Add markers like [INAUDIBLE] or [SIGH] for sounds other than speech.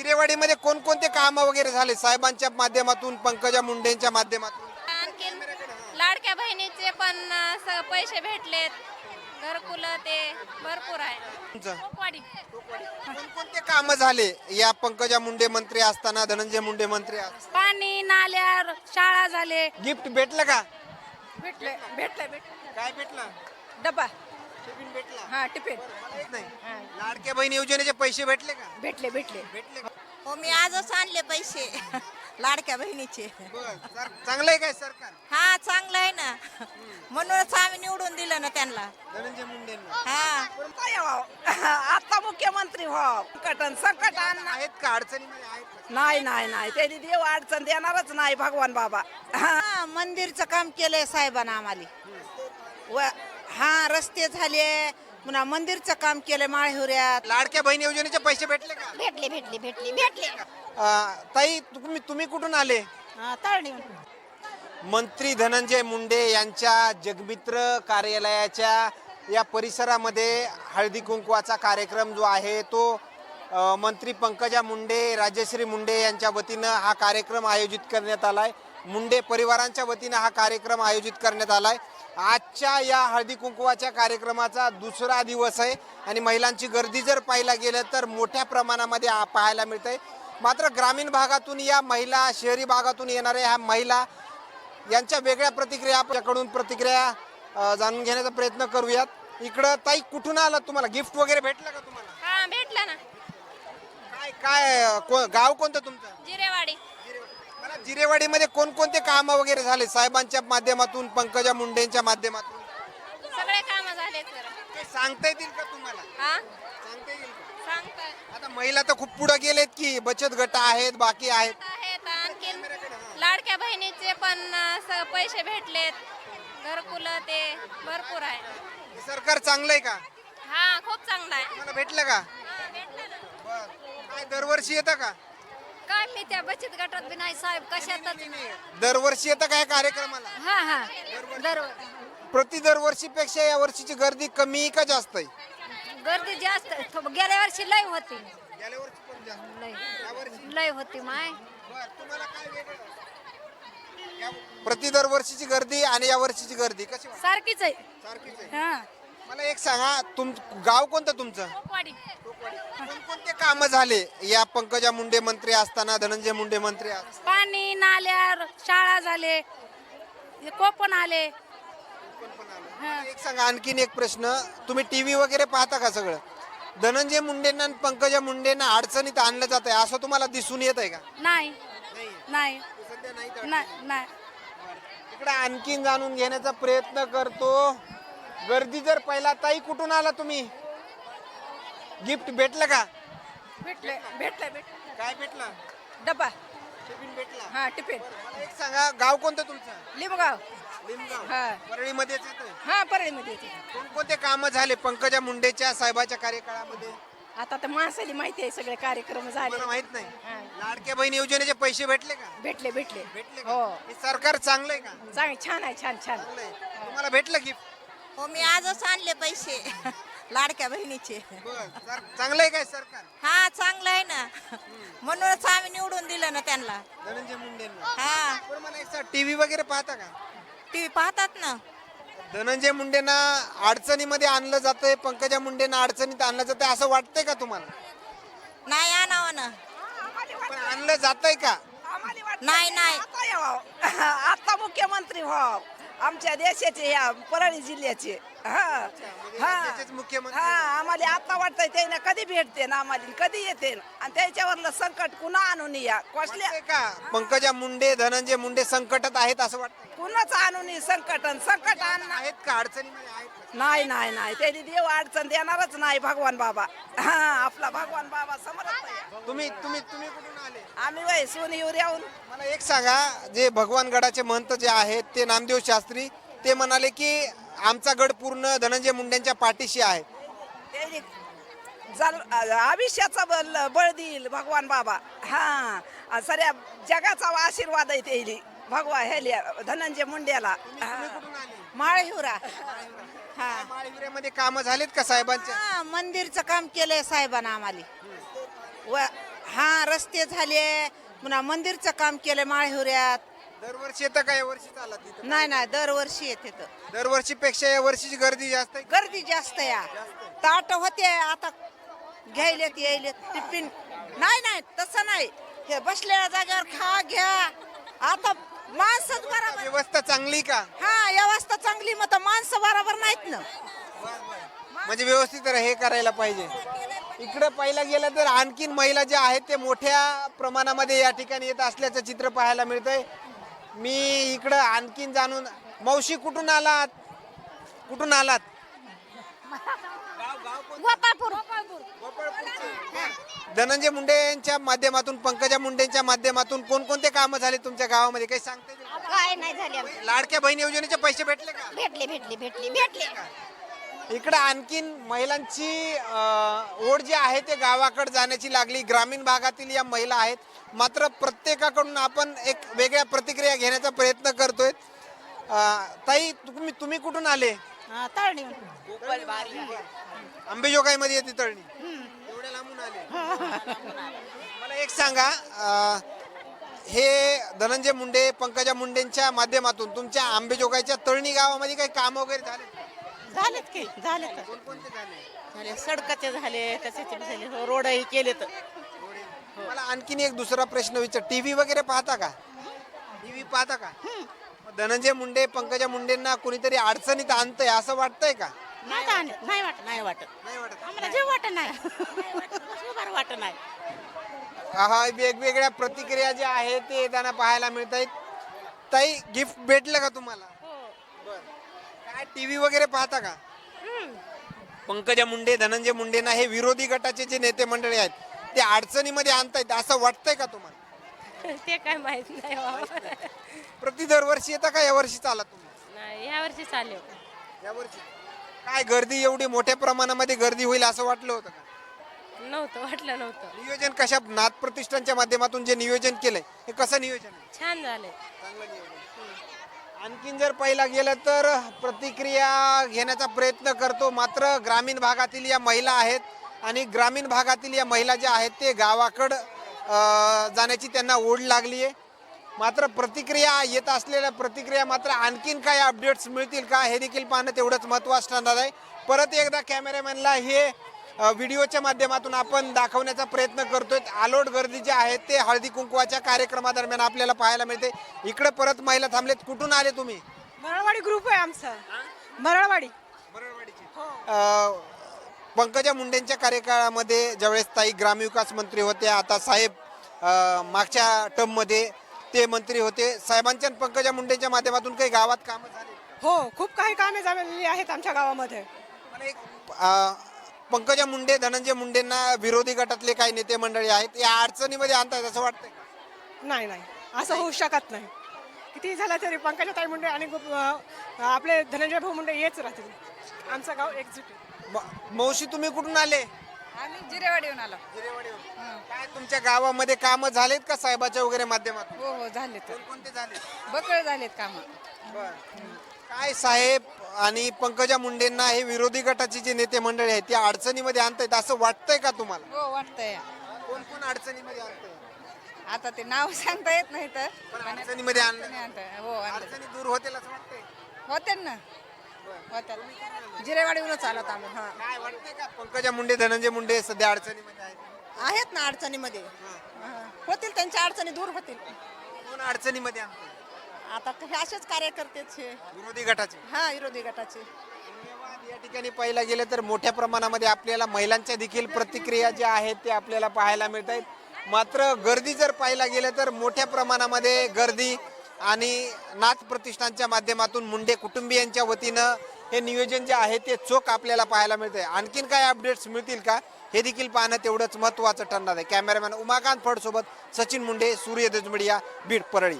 जिरेवाडीमध्ये कोणकोणते काम वगैरे झाले? साहेबांच्या माध्यमातून पंकजा मुंडेंच्या माध्यमातून? लाडक्या बहिणीचे पण पैसे भेटलेत. घरकुल ते भरपूर आहे. तुमचं? कोणकोणते काम झाले? या पंकजा मुंडे मंत्री असताना धनंजय मुंडे मंत्री असताना? पाणी नाल्या शाळा झाले. गिफ्ट भेटलं का? भेटले भेटले भेटले. काय भेटलं? डबा. टिफिन भेटला. हा टिफिन. मला येत नाही. लाडक्या बहीण योजनेचे पैसे भेटले का? भेटले भेटले. भेटले का? हो मी आजच आणले पैसे. [LAUGHS] लाडक्या बहिणीचे. बरं. सर- चांगलं आहे काय सरकार? हा चांगलं आहे ना. म्हणूनच ना त्यांना. धनंजय हा. आता मुख्यमंत्री व्हाव संकटन संकट आणणार. आहेत का? अडचणीमध्ये आहेत का? नाही नाही नाही. त्यांनी देव अडचण देणारच नाही भगवान बाबा. हा. मंदिरचं काम केलंय साहेबांना आम्हाला. व हा रस्ते झाले. पुन्हा मंदिरचं काम केलंय माळहुऱ्यात लाडक्या बहीण योजनेचे पैसे भेटले का? भेटले भेटले भेटले भेटले. अं, ताई तुम्ही तुम्ही कुठून आले? तळणी मंत्री धनंजय मुंडे यांच्या जगमित्र कार्यालयाच्या या परिसरामध्ये हळदी कुंकवाचा कार्यक्रम जो आहे तो मंत्री पंकजा मुंडे राजश्री मुंडे यांच्या वतीनं हा कार्यक्रम आयोजित करण्यात आला आहे मुंडे परिवारांच्या वतीनं हा कार्यक्रम आयोजित करण्यात आला आहे आजच्या या हळदी कुंकवाच्या कार्यक्रमाचा दुसरा दिवस आहे आणि महिलांची गर्दी जर पाहायला गेलं तर मोठ्या प्रमाणामध्ये पाहायला पाहायला आहे मात्र ग्रामीण भागातून या महिला शहरी भागातून येणाऱ्या ह्या महिला यांच्या वेगळ्या प्रतिक्रिया आपल्याकडून प्रतिक्रिया जाणून घेण्याचा प्रयत्न करूयात. इकडं ताई कुठून आला तुम्हाला? गिफ्ट वगैरे भेटलं का तुम्हाला? हा भेटला ना. काय काय को- गाव कोणतं तुमचं? जिरेवाडी. मला जिरेवाडीमध्ये कोणकोणते काम वगैरे झाले? साहेबांच्या माध्यमातून पंकजा मुंडेंच्या माध्यमातून? सगळे काम झाले सर. ते सांगता येतील का तुम्हाला? हा? सांगता येईल का? आता महिला तर खूप पुढे गेलेत की बचत गट आहेत बाकी आहेत. आहेत आणखीन लाडक्या बहिणीचे पण स- पैसे भेटलेत. घरकुल ते भरपूर आहे. हे सरकार चांगलं आहे का? हा खूप चांगला आहे. तुम्हाला भेटलं का? हा, भेटलं ना. बरं. काय दरवर्षी येतं का? काय मी त्या बचत गटात बी नाही साहेब. कशातच दरवर्षी येतं का या कार्यक्रमाला? हा हा. दररोज प्रति दरवर्षीपेक्षा या वर्षीची गर्दी कमी का जास्त आहे? गर्दी जास्त थो- गेल्या वर्षी लय होती. गेल्या वर्षी पण जास्त. लय होती माय. बरं, तुम्हाला काय वेगळं? प्रति दरवर्षीची गर्दी आणि या वर्षीची गर्दी कशी वाटते? सारखीच आहे. सारखीच आहे. हा. मला एक सांगा तुम गाव कोणतं तुमचं? कोणकोणते काम झाले? या पंकजा मुंडे मंत्री असताना धनंजय मुंडे मंत्री असताना? पाणी नाल्या शाळा झाले. हे कोपण आले. एक सांगा आणखीन एक प्रश्न. तुम्ही टीव्ही वगैरे पाहता का सगळं? धनंजय मुंडेंना आणि पंकजा मुंडेंना अडचणीत आणलं जात आहे असं तुम्हाला दिसून येत आहे का? नाही. नाही. सध्या नाही नाही नाही. इकडे आणखीन जाणून घेण्याचा प्रयत्न करतो. गर्दी जर पहिला ताई कुठून आला तुम्ही? गिफ्ट भेटलं का? भेटले भेटले भेटले. काय भेटलं? डबा. टिफिन भेटला. हा टिफिन. मला एक सांगा गाव कोणतं तुमचं? लिंबगाव. लिमगाव हा. परळीमध्येच येतं हा परळीमध्ये येते. कोणकोणते काम झाले पंकजा मुंडेच्या साहेबाच्या कार्यकाळामध्ये? आता तर माणसाली माहिती आहे सगळे कार्यक्रम झाले. मला माहीत नाही? हा. लाडक्या बहीण योजनेचे पैसे भेटले का? भेटले भेटले. भेटले का? हो. हे सरकार चांगलं आहे का? चांग छान आहे छान छान. चांगलं आहे. तुम्हाला भेटलं गिफ्ट हो मी आजच आणले पैसे. लाडक्या बहिणीचे. चांगलं आहे काय सरकार? हा चांगलं आहे ना. म्हणूनच आम्ही निवडून दिलं ना त्यांना. धनंजय मुंडेंना. हा. बरं मला एक टीव्ही वगैरे पाहता का? टीव्ही पाहतात ना. धनंजय मुंडेंना अडचणीमध्ये आणलं जातंय पंकजा मुंडेंना अडचणीत आणलं जातंय असं वाटतंय का तुम्हाला? नाही आणावं ना. पण आणलं जातंय का? नाही नाही. आता यावं. [LAUGHS] आता मुख्यमंत्री व्हाव. आमच्या देशाचे ह्या परळी जिल्ह्याचे. हा हा. हा आम्हाला आता वाटतंय त्याने कधी भेटते ना आम्हाला कधी येते आणि त्याच्यावरलं संकट कुणा आणून या? कसल्या वाटतंय का? पंकजा मुंडे धनंजय मुंडे संकटात आहेत असं वाटतंय? कुणाच आणून ये संकट? आणि संकट आणणार आहेत का? अडचणीमध्ये आहेत का? नाही नाही नाही. त्यांनी देव अडचण देणारच नाही भगवान बाबा. हा आपला भगवान बाबा नाही तुम्ही तुम्ही तुम्ही कुठून आले? आम्ही वय सोनी येऊन मला एक सांगा जे भगवानगडाचे महंत जे आहेत ते नामदेव शास्त्री ते म्हणाले की आमचा गड पूर्ण धनंजय मुंडेंच्या पाठीशी आहे. जल आयुष्याचा बळ बळ देईल भगवान बाबा. हा सगळ्या जगाचा आशीर्वाद आहे त्याली भगवा हेल्या धनंजय आले? माळहिवरा. हा. माळीविऱ्यामध्ये कामं झालेत का साहेबांच्या हा मंदिरचं काम केलंय साहेबानं आम्हाला. व हा रस्ते झाले पुन्हा मंदिरचं काम केलंय माळहिवऱ्यात. दरवर्षी येतं का? या वर्षी आला तिथं? नाही नाही दरवर्षी येते तर दरवर्षी पेक्षा या वर्षीची गर्दी जास्त आहे? गर्दी जास्त या ताट होते आता घ्यायलेत यायलेत टिफिन. नाही नाही तसं नाही. हे बसलेल्या जागेवर खा घ्या. आता माणसंच बरोबर व्यवस्था चांगली का? हा व्यवस्था चांगली मग तर माणसं बरोबर नाहीत ना. म्हणजे व्यवस्थित हे करायला पाहिजे. इकडे पाहिलं गेलं तर आणखीन महिला ज्या आहेत ते मोठ्या प्रमाणामध्ये या ठिकाणी येत असल्याचं चित्र पाहायला मिळतंय. मी इकडं आणखीन जाणून मावशी कुठून आलात? कुठून आलात? गोपाळपूर. धनंजय मुंडे यांच्या माध्यमातून पंकजा मुंडेंच्या माध्यमातून कोणकोणते कामं झाले तुमच्या गावामध्ये? काही सांगते काय नाही झाले. लाडक्या बहीण योजनेचे पैसे भेटले का? भेटले भेटले भेटले भेटले. इकडं आणखीन महिलांची ओढ जी आहे ते गावाकडे जाण्याची लागली. ग्रामीण भागातील या महिला आहेत. मात्र प्रत्येकाकडून आपण एक वेगळ्या प्रतिक्रिया घेण्याचा प्रयत्न करतोय. ताई तुम्ही तुम्ही कुठून आले? तळणी. अंबेजोगाईमध्ये येते तळणी. एवढ्या लांबून आले. मला एक सांगा हे धनंजय मुंडे पंकजा मुंडेंच्या माध्यमातून तुमच्या आंबेजोगाईच्या तळणी गावामध्ये काही काम वगैरे झाले? झालेत की कोणकोणते झाले झाले सडकाचे झाले कशाचे बी झाले रोडही केलेत. मला आणखीन एक दुसरा प्रश्न विचार. टीव्ही वगैरे पाहता का? टीव्ही पाहता का? धनंजय मुंडे पंकजा मुंडेंना कुणीतरी अडचणीत आणतंय असं वाटतंय का? नाही का- नाही वाटत. नाही वाटत. नाही वाटत. आम्हाला वाटत. नाही. बरं वाटत नाही. हा वेगवेगळ्या प्रतिक्रिया ज्या आहेत ते त्यांना पाहायला मिळत आहेत ताई गिफ्ट भेटलं का तुम्हाला? काय टीव्ही वगैरे पाहता का? पंकजा मुंडे धनंजय मुंडेंना हे विरोधी गटाचे जे नेते मंडळी आहेत ते अडचणीमध्ये आणतायत. असं वाटतंय का तुम्हाला? [LAUGHS] ते काय माहीत नाही बाबा. प्रति दरवर्षी येतं का यावर्षी चाला तुम्ही? नाही ह्या वर्षी चालेल यावर्षी काय गर्दी एवढी मोठ्या प्रमाणामध्ये गर्दी होईल असं वाटलं होतं का? नव्हतं वाटलं नव्हतं. नियोजन कशा नाथ प्रतिष्ठानच्या माध्यमातून जे नियोजन केलंय हे कसं नियोजन आहे? छान झाले आणखीन जर पहिला गेलं तर प्रतिक्रिया घेण्याचा प्रयत्न करतो. मात्र ग्रामीण भागातील या महिला आहेत आणि ग्रामीण भागातील या महिला ज्या आहेत ते गावाकडं जाण्याची त्यांना ओढ लागली आहे मात्र प्रतिक्रिया येत असलेल्या प्रतिक्रिया मात्र आणखीन काय अपडेट्स मिळतील का हे देखील पाहणं तेवढंच महत्त्व असणार आहे. परत एकदा कॅमेरामॅनला हे व्हिडिओच्या माध्यमातून आपण दाखवण्याचा प्रयत्न करतोय. आलोट गर्दी जे आहे ते हळदी कुंकवाच्या कार्यक्रमादरम्यान आपल्याला पाहायला मिळते. इकडे परत महिला थांबलेत. कुठून आले तुम्ही? मराळवाडी ग्रुप आहे आमचा. मराळवाडी. अ, पंकजा मुंडेंच्या कार्यकाळामध्ये ज्यावेळेस ताई ग्रामविकास मंत्री होते आता साहेब अ, मागच्या टर्ममध्ये ते मंत्री होते. साहेबांच्या आणि पंकजा मुंडेंच्या माध्यमातून काही गावात कामं झाली? हो खूप काही कामे झालेली आहेत आमच्या गावामध्ये. मला एक अ, पंकजा मुंडे धनंजय मुंडेंना विरोधी गटातले काही नेते मंडळी आहेत. या अडचणीमध्ये आणतायत असं वाटतंय? नाही नाही. असं होऊ शकत नाही. किती झालं तरी पंकजाताई मुंडे आणि गुप- अं, आपले धनंजय भाऊ मुंडे येच राहतील. आमचं गाव एकजूट आहे. म- मावशी तुम्ही कुठून आले? आम्ही जिरेवाडीहून आलो. काय तुमच्या गावामध्ये काम झालेत का साहेबाच्या वगैरे माध्यमातून? हो हो झाले तर कोणते झाले बकळ झालेत काम. काय साहेब आणि पंकजा मुंडेंना हे विरोधी गटाचे जे नेते मंडळी आहेत त्या अडचणीमध्ये आणतायत असं वाटतंय का तुम्हाला? हो वाटतंय. कोण कोण अडचणीमध्ये आणतंय? आता ते नाव [LAUGHS] सांगता येत नाही तर. पण अडचणीमध्ये आणलं हो अडचणी दूर होतील असं वाटतंय? होते ना. होत्या जिरेवाडीहूनच आलो आम्ही हा. काय वाटतंय का? पंकजा मुंडे धनंजय मुंडे सध्या अडचणीमध्ये आहेत? आहेत ना अडचणीमध्ये. होतील त्यांच्या अडचणी दूर होतील. कोण अडचणीमध्ये आणतंय? आता हे असेच कार्यकर्तेच हे. विरोधी गटाचे? हा विरोधी गटाचे. धन्यवाद. या ठिकाणी पाहिलं गेलं तर मोठ्या प्रमाणामध्ये आपल्याला महिलांच्या देखील प्रतिक्रिया ज्या आहेत ते आपल्याला पाहायला मिळत आहेत. मात्र गर्दी जर पाहायला गेलं तर मोठ्या प्रमाणामध्ये गर्दी आणि नाथ प्रतिष्ठानच्या माध्यमातून मुंडे कुटुंबियांच्या वतीनं हे नियोजन जे आहे ते चोख आपल्याला पाहायला मिळतंय आणखीन काय अपडेट्स मिळतील का? हे देखील पाहणं तेवढंच महत्त्वाचं ठरणार आहे. कॅमेरामॅन उमाकांत फड सोबत सचिन मुंडे सूर्य मीडिया बीड परळी.